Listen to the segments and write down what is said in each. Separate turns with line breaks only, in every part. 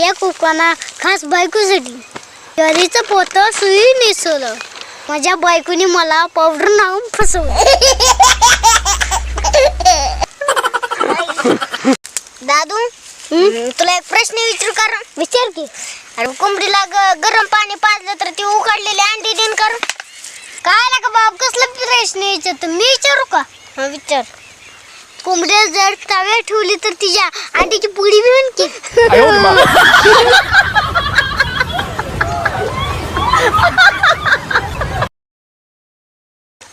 या कुकाना खास बायकोसाठी ज्वारीचं पोत सुई नेसवलं. माझ्या बायकोने मला पावडर नावून फसवलं. दादू तुला एक प्रश्न विचारू कर विचार की. अरे कोंबडीला गरम पाणी पाजलं तर ती उकडलेली अंडी देईन कर काय लागा बाब कसला प्रश्न विचारतो? मी विचारू का? हा विचार. कोंबड्या जर तव्यात ठेवली तर तिच्या आटीची पुडी बी की?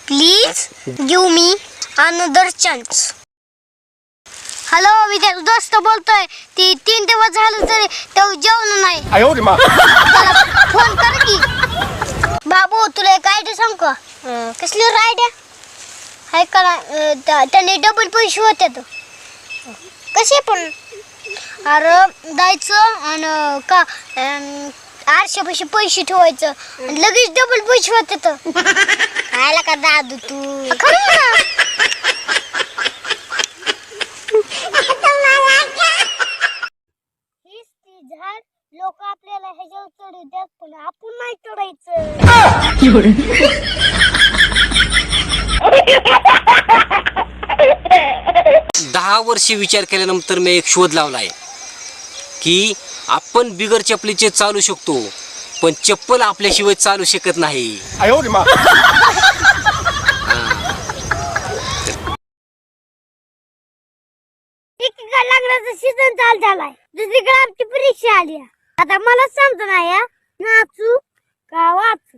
Please give me another
chance hello मी दोस्त बोलतोय. ती तीन दिवस झालं तरी तो जेवण नाही. फोन कर की. बाबू तुला एक आयडिया सांग का? अं, कसली आयडिया हाय का ना, अं, त्या- त्याने डबल पैसे होते तो. कसे पण. अरे जायचं आणि का अं, आठशे पैसे पैसे ठेवायचं. आणि लगेच डबल पैसे होते तर खायला का दादू तू? खरं ना? हीच ती झाड. लोक आपल्याला ह्याच्यावर चढवतात पण आपण नाही चढायचं.
दहा वर्षे विचार केल्यानंतर मी एक शोध लावला आहे की आपण बिगर चपलीचे चालू शकतो पण चप्पल आपल्याशिवाय चालू शकत नाही.
एकेका लग्नाचं सीझन चालू झालाय. दुसरीकडे आमची परीक्षा आली आता मला समज नाही हा, नाचू का वाचू?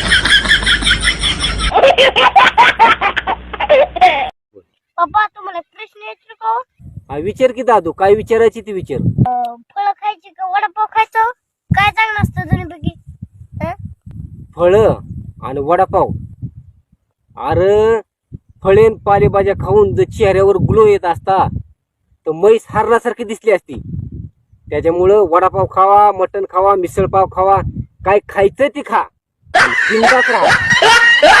पप्पा तुम्हाला प्रश्न का हो?
हा विचार की दादू काय विचारायची ती विचार.
फळं खायची का वडापाव खायचं? काय चांगलं असतं दोन्हीपैकी हं?
फळं आणि वडापाव. अरे फळेन पालेभाज्या खाऊन जर चेहऱ्यावर ग्लो येत असता तर म्हैस हारण्यासारखी दिसली असती. त्याच्यामुळं वडापाव खावा मटण खावा मिसळपाव खावा काय खायचं ते खा. आणि बिनधास्त राहा.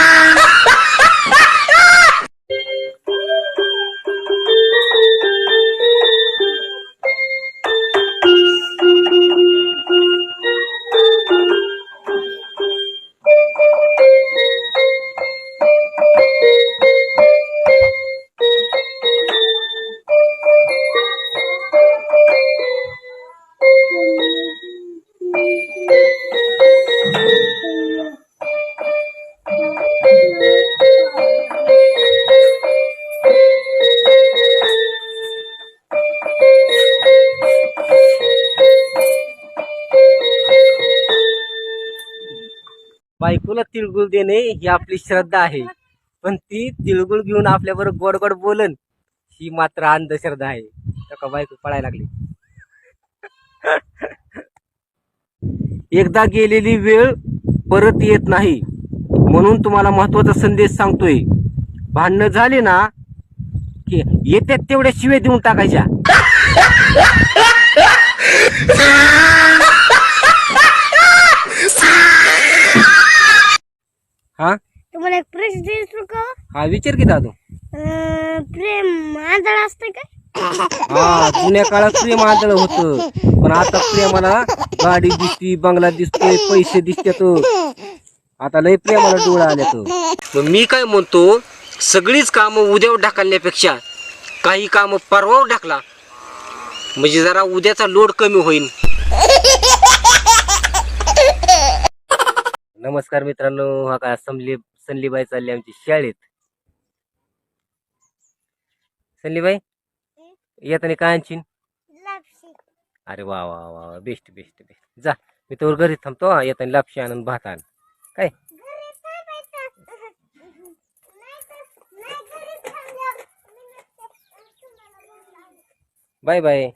बायकोला तिळगुळ देणे ही आपली श्रद्धा आहे. पण ती तिळगुळ घेऊन आपल्याबरोबर गोड गोड बोलन ही मात्र अंधश्रद्धा आहे. तर का बायको पळायला लागली. एकदा गेलेली वेळ परत येत नाही. म्हणून तुम्हाला महत्त्वाचा संदेश सांगतोय. भांडणं झाले ना की येत्यात तेवढ्या शिवे देऊन टाकायच्या हा
तुम्हाला एक प्रश्न विचारू का हो?
विचार की दादू.
अं, प्रेम आंधळ असतं काय
हा जुन्या काळात प्रेम आंधळ होत. पण आता प्रेमाला गाडी दिसती बंगला दिसतोय पैसे दिसतात आता लय प्रेमाला डोळा आल्यात. मग मी काय म्हणतो सगळीच कामं उद्यावर ढकलण्यापेक्षा काही कामं परवावर ढकला. म्हणजे जरा उद्याचा लोड कमी होईल नमस्कार मित्रांनो हा का समली सनलीबाई चालली आमची शाळेत. सनलीबाई येताना काय आणशीन?
लापशी.
अरे वा वा वा वा. Best best best. जा मी तर घरी थांबतो येताना लापशी आणून भात आण. काय.
नाही नाही.
Bye bye.